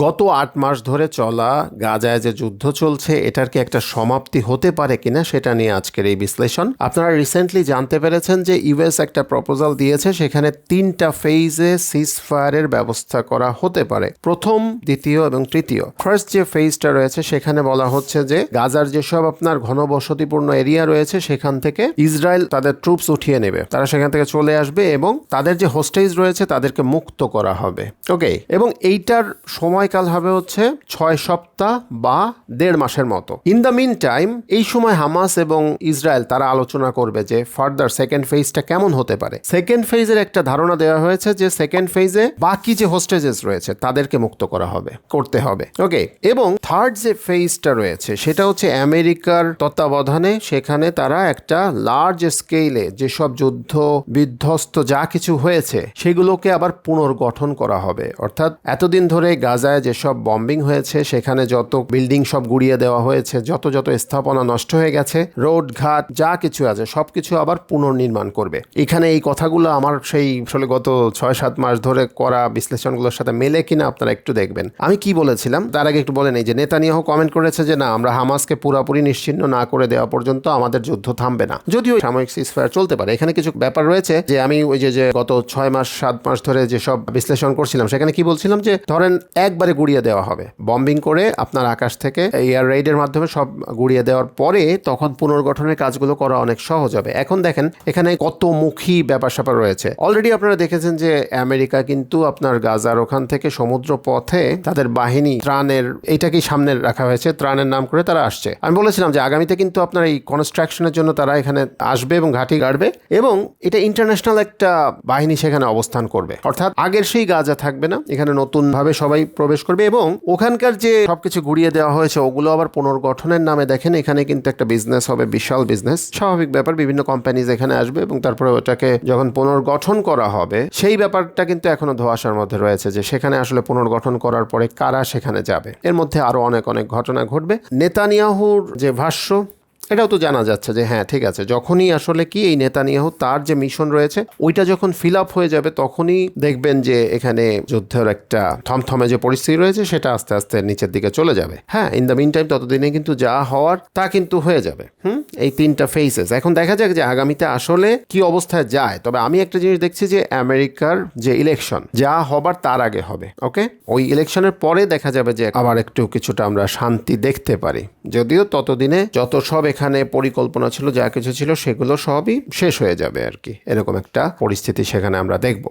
গত আট মাস ধরে চলা গাজায় যে যুদ্ধ চলছে, এটার কি একটা সমাপ্তি হতে পারে কিনা সেটা নিয়ে আজকের এই বিশ্লেষণ। আপনারা রিসেন্টলি জানতে পেরেছেন যে ইউএস একটা প্রপোজাল দিয়েছে, সেখানে তিনটা ফেজে সিজ ফায়ারের ব্যবস্থা করা হতে পারে। প্রথম, দ্বিতীয় এবং তৃতীয়। ফার্স্ট যে ফেজটা রয়েছে, সেখানে বলা হচ্ছে যে গাজার যেসব আপনার ঘনবসতিপূর্ণ এরিয়া রয়েছে, সেখান থেকে ইসরায়েল তাদের ট্রুপস উঠিয়ে নেবে। তারা সেখান থেকে চলে আসবে এবং তাদের যে হোস্টেজ রয়েছে, তাদেরকে মুক্ত করা হবে। ওকে এবং এইটার সময়কাল হবে হচ্ছে ছয় সপ্তাহ বা দেড় মাসের মতো। ইন দ্য মিন টাইম এই সময় হামাস এবং ইসরায়েল তারা আলোচনা করবে যে ফার্দার সেকেন্ড ফেজটা কেমন হতে পারে। সেকেন্ড ফেজের একটা ধারণা দেওয়া হয়েছে যে সেকেন্ড ফেজে বাকি যে হোস্টেজেস রয়েছে, তাদেরকে মুক্ত করা হবে, করতে হবে। ওকে এবং থার্ড যে ফেজটা রয়েছে, সেটা হচ্ছে আমেরিকার তত্ত্বাবধানে সেখানে তারা একটা লার্জ স্কেলে যেসব যুদ্ধ, বিধ্বস্ত যা কিছু হয়েছে, সেগুলোকে আবার পুনর্গঠন করা হবে। অর্থাৎ এতদিন ধরে গাজায় যেসব বম্বিং হয়েছে, সেখানে যত বিল্ডিং সব গুড়িয়ে দেওয়া হয়েছে, যত যত স্থাপনা নষ্ট হয়ে গেছে, রোড, ঘাট, যা কিছু আছে, সবকিছু আবার পুনর্নির্মাণ করবে। এখানে এই কথাগুলো আমার সেই আসলে গত ছয় সাত মাস ধরে করা বিশ্লেষণগুলোর সাথে মেলে কিনা আপনারা একটু দেখবেন। আমি কি বলেছিলাম? তার আগে একটু বলেন এই যে নেতানিয়াহ কমেন্ট করেছে যে, না, আমরা হামাসকে পুরোপুরি নিশ্চিন্ন না করে দেওয়া পর্যন্ত আমাদের যুদ্ধ থামবে না। যদিও সাময়িক সিজফায়ার চলতে পারে। এখানে কিছু ব্যাপার রয়েছে যে, আমি ওই যে গত ছয় মাস, সাত মাস ধরে যেসব বিশ্লেষণ করছিলাম, সেখানে কি বলছিলাম যে, ধরেন একবারে গুড়িয়ে দেওয়া হবে। বম্বিং করে আপনার আকাশ থেকে এয়ার রাইডের মাধ্যমে সব গুড়িয়ে দেওয়ার পরে তখন পুনর্গঠনের কাজগুলো করা অনেক সহজ হবে। এখন দেখেন, এখানে কত মুখী ব্যাপার স্যাপার রয়েছে। অলরেডি আপনারা দেখেছেন যে আমেরিকা কিন্তু আপনার গাজার ওখান থেকে সমুদ্র পথে তাদের বাহিনী ত্রাণের, এইটাকেই সামনে রাখা হয়েছে, ত্রাণের নাম করে তারা আসছে। আমি বলেছিলাম যে আগামীতে কিন্তু আপনার এই কনস্ট্রাকশনের জন্য তারা এখানে আসবে এবং ঘাঁটি গাড়বে এবং এটা ইন্টারন্যাশনাল একটা বাহিনী সেখানে অবস্থান করবে। অর্থাৎ আগের সেই গাজা থাকবে না। এখানে নতুন ভাবে সবাই প্রবেশ করবে এবং ওখানকার যে সবকিছু ঘুরিয়ে দেওয়া হয়েছে, ওগুলো আবার পুনর্গঠনের নামে দেখেন, এখানে কিন্তু একটা বিজনেস হবে, বিশাল বিজনেস স্বাভাবিক ব্যাপার, বিভিন্ন কোম্পানিজ এখানে আসবে এবং তারপরে ওটাকে যখন পুনর্গঠন করা হবে, সেই ব্যাপারটা কিন্তু এখনও ধোয়াশার মধ্যে রয়েছে যে সেখানে আসলে পুনর্গঠন করার পরে কারা সেখানে যাবে। এর মধ্যে আরও অনেক অনেক ঘটনা ঘটবে। নেতানিয়াহুর যে ভাষ্য এটাও তো জানা যাচ্ছে যে হ্যাঁ ঠিক আছে। যখনই আসলে কি এই নেতানিয়াহু তার যে মিশন রয়েছে, ওইটা যখন ফিল আপ হয়ে যাবে, তখনই দেখবেন যে এখানে যুদ্ধের একটা থমথমে যে পরিস্থিতি রয়েছে, সেটা আস্তে আস্তে নিচের দিকে চলে যাবে। হ্যাঁ ইন দ্য মিন টাইম ততদিনে কিন্তু যা হওয়ার তা কিন্তু হয়ে যাবে। হুম? এই তিনটা ফেসেস এখন দেখা যাক যে আগামীতে আসলে কি অবস্থায় যায়। তবে আমি একটা জিনিস দেখছি যে আমেরিকার যে ইলেকশন যা হবার তার আগে হবে ওকে ওই ইলেকশনের পরে দেখা যাবে যে আবার একটু কিছুটা আমরা শান্তি দেখতে পারি। যদিও ততদিনে যত সব এখানে পরিকল্পনা ছিল, যা কিছু ছিল, সেগুলো সবই শেষ হয়ে যাবে আর কি। এরকম একটা পরিস্থিতি সেখানে আমরা দেখব।